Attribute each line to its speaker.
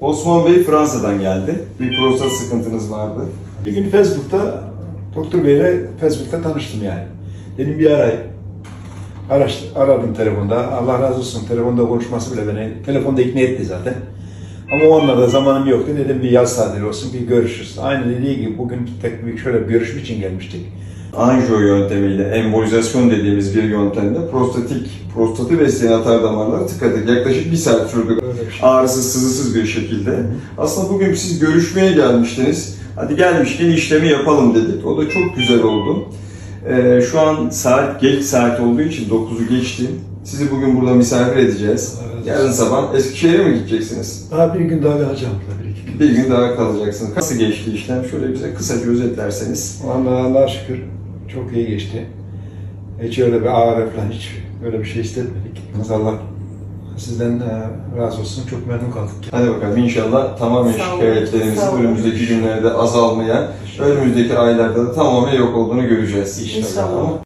Speaker 1: Osman Bey Fransa'dan geldi. Bir prostat sıkıntınız vardı.
Speaker 2: Bir gün Facebook'ta Doktor Bey'le Facebook'ta tanıştım yani. Dedim bir arayayım. Araştı, aradım telefonda. Allah razı olsun. Telefonda konuşması bile beni telefonda ikna etti zaten. Ama o anlarda zamanım yoktu. Dedim bir yaz tatili olsun bir görüşürüz. Aynı dediği gibi bugün tek bir şöyle bir görüşüm için gelmiştik.
Speaker 1: Anjiyo yöntemiyle embolizasyon dediğimiz bir yöntemde prostatik, prostatı besleyen atar damarları tıkadık. Yaklaşık bir saat sürdü.
Speaker 2: Şey.
Speaker 1: Ağrısız, sızısız bir şekilde. Aslında bugün siz görüşmeye gelmiştiniz. Hadi gelmişken işlemi yapalım dedik. O da çok güzel oldu. Ee, şu an saat geç saat olduğu için 9'u geçti. Sizi bugün burada misafir edeceğiz.
Speaker 2: Olsun.
Speaker 1: Yarın sabah Eskişehir'e mi gideceksiniz?
Speaker 2: Daha bir gün daha kalacağım iki gün.
Speaker 1: Bir gün daha kalacaksınız. Nasıl geçti işlem? Şöyle bize kısaca özetlerseniz.
Speaker 2: Allah'a şükür çok iyi geçti. Hiç öyle bir ağrı falan hiç öyle bir şey hissetmedik. Allah sizden e, razı olsun. Çok memnun kaldık.
Speaker 1: Hadi bakalım inşallah tamamen
Speaker 3: Sağ
Speaker 1: şikayetlerimizin önümüzdeki günlerde azalmaya, önümüzdeki aylarda da tamamen yok olduğunu göreceğiz.
Speaker 3: İnşallah.
Speaker 1: Ama